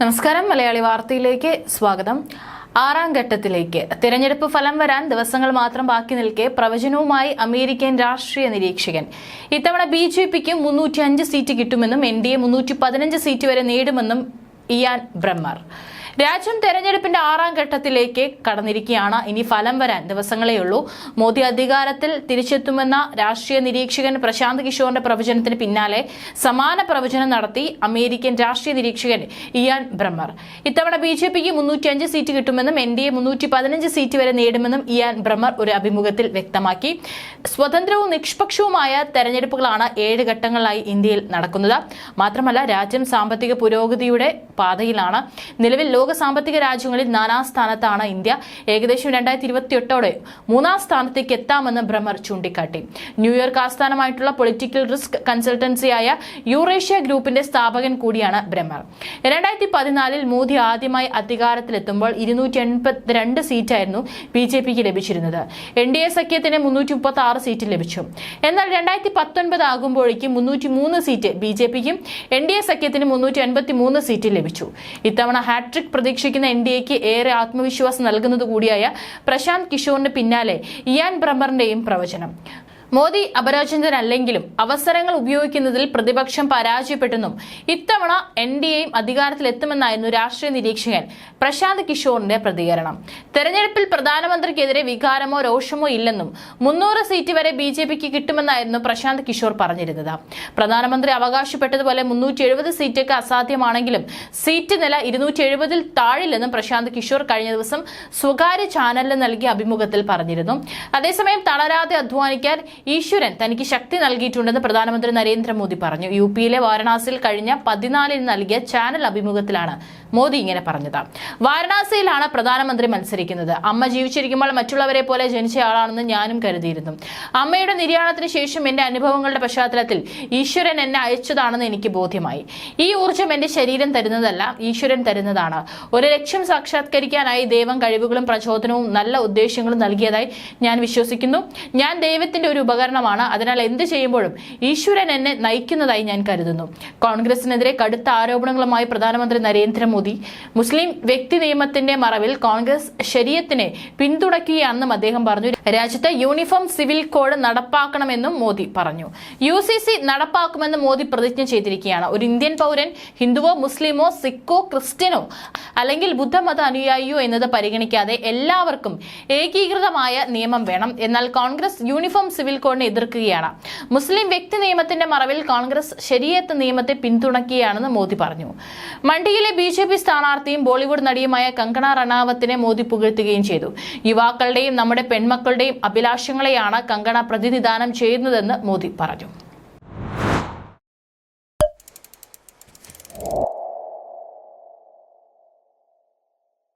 നമസ്കാരം. മലയാളി വാർത്തയിലേക്ക് സ്വാഗതം. ആറാം ഘട്ടത്തിലേക്ക്. തിരഞ്ഞെടുപ്പ് ഫലം വരാൻ ദിവസങ്ങൾ മാത്രം ബാക്കി നിൽക്കെ പ്രവചനവുമായി അമേരിക്കൻ രാഷ്ട്രീയ നിരീക്ഷകൻ. ഇത്തവണ ബി ജെ പിക്ക് മുന്നൂറ്റി അഞ്ച് സീറ്റ് കിട്ടുമെന്നും എൻ ഡി എ മുന്നൂറ്റി പതിനഞ്ച് സീറ്റ് വരെ നേടുമെന്നും ഇയാൻ ബ്രഹ്മർ. രാജ്യം തെരഞ്ഞെടുപ്പിന്റെ ആറാം ഘട്ടത്തിലേക്ക് കടന്നിരിക്കുകയാണ്. ഇനി ഫലം വരാൻ ദിവസങ്ങളേ ഉള്ളൂ. മോദി അധികാരത്തിൽ തിരിച്ചെത്തുമെന്ന രാഷ്ട്രീയ നിരീക്ഷകൻ പ്രശാന്ത് കിഷോറിന്റെ പ്രവചനത്തിന് പിന്നാലെ സമാന പ്രവചനം നടത്തി അമേരിക്കൻ രാഷ്ട്രീയ നിരീക്ഷകൻ ഇയാൻ ബ്രഹ്മർ. ഇത്തവണ ബി ജെ പിക്ക് മുന്നൂറ്റിയഞ്ച് സീറ്റ് കിട്ടുമെന്നും എൻ ഡി എ മുന്നൂറ്റി പതിനഞ്ച് സീറ്റ് വരെ നേടുമെന്നും ഇയാൻ ബ്രഹ്മർ ഒരു അഭിമുഖത്തിൽ വ്യക്തമാക്കി. സ്വതന്ത്രവും നിഷ്പക്ഷവുമായ തെരഞ്ഞെടുപ്പുകളാണ് ഏഴ് ഘട്ടങ്ങളിലായി ഇന്ത്യയിൽ നടക്കുന്നത്. മാത്രമല്ല രാജ്യം സാമ്പത്തിക പുരോഗതിയുടെ പാതയിലാണ്. നിലവിൽ ലോക സാമ്പത്തിക രാജ്യങ്ങളിൽ നാലാം സ്ഥാനത്താണ് ഇന്ത്യ. ഏകദേശം രണ്ടായിരത്തി ഇരുപത്തി എട്ടോടെ മൂന്നാം സ്ഥാനത്തേക്ക് എത്താമെന്ന് ഭ്രമർ ചൂണ്ടിക്കാട്ടി. ന്യൂയോർക്ക് ആസ്ഥാനമായിട്ടുള്ള പൊളിറ്റിക്കൽ റിസ്ക് കൺസൾട്ടൻസിയായ യൂറേഷ്യ ഗ്രൂപ്പിന്റെ സ്ഥാപകൻ കൂടിയാണ് ഭ്രമർ രണ്ടായിരത്തി പതിനാലിൽ മോദി ആദ്യമായി അധികാരത്തിലെത്തുമ്പോൾ ഇരുന്നൂറ്റി എൺപത്തിരണ്ട് സീറ്റായിരുന്നു ബി ജെ പിക്ക് ലഭിച്ചിരുന്നത്. എൻ ഡി എ സഖ്യത്തിന് മുന്നൂറ്റി മുപ്പത്തി ആറ് സീറ്റ് ലഭിച്ചു. എന്നാൽ രണ്ടായിരത്തി പത്തൊൻപത് ആകുമ്പോഴേക്കും മുന്നൂറ്റി മൂന്ന് സീറ്റ് ബി ജെ പിക്കും എൻ ഡി എ സഖ്യത്തിന് മുന്നൂറ്റി എൺപത്തി മൂന്ന് സീറ്റ് ലഭിച്ചു. ഇത്തവണ ഹാട്രിക് പ്രതീക്ഷിക്കുന്ന എൻ ഡി എക്ക് ഏറെ ആത്മവിശ്വാസം നൽകുന്നത് കൂടിയായ പ്രശാന്ത് കിഷോറിന് പിന്നാലെ ഇയാൻ ബ്രഹ്മറിന്റെയും പ്രവചനം. മോദി അപരാജിതനല്ലെങ്കിലും അവസരങ്ങൾ ഉപയോഗിക്കുന്നതിൽ പ്രതിപക്ഷം പരാജയപ്പെട്ടെന്നും ഇത്തവണ എൻ ഡി എയും അധികാരത്തിലെത്തുമെന്നായിരുന്നു രാഷ്ട്രീയ നിരീക്ഷകൻ പ്രശാന്ത് കിഷോറിന്റെ പ്രതികരണം. തെരഞ്ഞെടുപ്പിൽ പ്രധാനമന്ത്രിക്കെതിരെ വികാരമോ രോഷമോ ഇല്ലെന്നും മുന്നൂറ് സീറ്റ് വരെ ബി ജെ പിക്ക് കിട്ടുമെന്നായിരുന്നു പ്രശാന്ത് കിഷോർ പറഞ്ഞിരുന്നത്. പ്രധാനമന്ത്രി അവകാശപ്പെട്ടതുപോലെ മുന്നൂറ്റി എഴുപത് സീറ്റൊക്കെ അസാധ്യമാണെങ്കിലും സീറ്റ് നില ഇരുന്നൂറ്റി എഴുപതിൽ താഴില്ലെന്നും പ്രശാന്ത് കിഷോർ കഴിഞ്ഞ ദിവസം സ്വകാര്യ ചാനലിന് നൽകിയ അഭിമുഖത്തിൽ പറഞ്ഞിരുന്നു. അതേസമയം തളരാതെ അധ്വാനിക്കാൻ ഈശ്വരൻ തനിക്ക് ശക്തി നൽകിയിട്ടുണ്ടെന്ന് പ്രധാനമന്ത്രി നരേന്ദ്രമോദി പറഞ്ഞു. യു പിയിലെ വാരണാസിയിൽ കഴിഞ്ഞ പതിനാലിന് നൽകിയ ചാനൽ അഭിമുഖത്തിലാണ് മോദി ഇങ്ങനെ പറഞ്ഞത്. വാരണാസിയിലാണ് പ്രധാനമന്ത്രി മത്സരിക്കുന്നത്. അമ്മ ജീവിച്ചിരിക്കുമ്പോൾ മറ്റുള്ളവരെ പോലെ ജനിച്ച ആളാണെന്ന് ഞാനും കരുതിയിരുന്നു. അമ്മയുടെ നിര്യാണത്തിന് ശേഷം എന്റെ അനുഭവങ്ങളുടെ പശ്ചാത്തലത്തിൽ ഈശ്വരൻ എന്നെ അയച്ചതാണെന്ന് എനിക്ക് ബോധ്യമായി. ഈ ഊർജം എന്റെ ശരീരം തരുന്നതല്ല ഈശ്വരൻ തരുന്നതാണ്. ഒരു ലക്ഷ്യം സാക്ഷാത്കരിക്കാനായി ദൈവം കഴിവുകളും പ്രചോദനവും നല്ല ഉദ്ദേശങ്ങളും നൽകിയതായി ഞാൻ വിശ്വസിക്കുന്നു. ഞാൻ ദൈവത്തിന്റെ ഒരു ഉപകരണമാണ്. അതിനാൽ എന്ത് ചെയ്യുമ്പോഴും ഈശ്വരൻ എന്നെ നയിക്കുന്നതായി ഞാൻ കരുതുന്നു. കോൺഗ്രസിനെതിരെ കടുത്ത ആരോപണങ്ങളുമായി പ്രധാനമന്ത്രി നരേന്ദ്രമോദി മുസ്ലിം വ്യക്തി നിയമത്തിന്റെ മറവിൽ കോൺഗ്രസ് ശരീരത്തിനെ പിന്തുണയ്ക്കുകയാണെന്നും അദ്ദേഹം പറഞ്ഞു. രാജ്യത്ത് യൂണിഫോം സിവിൽ കോഡ് നടപ്പാക്കണമെന്നും മോദി പറഞ്ഞു. യു സി സി നടപ്പാക്കുമെന്ന് മോദി പ്രതിജ്ഞ ചെയ്തിരിക്കുകയാണ്. ഒരു ഇന്ത്യൻ പൗരൻ ഹിന്ദുവോ മുസ്ലിമോ സിഖോ ക്രിസ്ത്യനോ അല്ലെങ്കിൽ ബുദ്ധമത അനുയായിയോ എന്നത് പരിഗണിക്കാതെ എല്ലാവർക്കും ഏകീകൃതമായ നിയമം വേണം. എന്നാൽ കോൺഗ്രസ് യൂണിഫോം സിവിൽ കോഡിനെ എതിർക്കുകയാണ്. മുസ്ലിം വ്യക്തി നിയമത്തിന്റെ മറവിൽ കോൺഗ്രസ് ശരിയത്ത് നിയമത്തെ പിന്തുണക്കുകയാണെന്ന് മോദി പറഞ്ഞു. മണ്ഡിയിലെ ബി ജെ പി സ്ഥാനാർത്ഥിയും ബോളിവുഡ് നടിയുമായ കങ്കണ റണാവത്തിനെ മോദി പുകഴ്ത്തുകയും ചെയ്തു. യുവാക്കളുടെയും നമ്മുടെ പെൺമക്കളുടെയും അഭിലാഷങ്ങളെയാണ് കങ്കണ പ്രതിനിധാനം ചെയ്യുന്നതെന്ന് മോദി പറഞ്ഞു.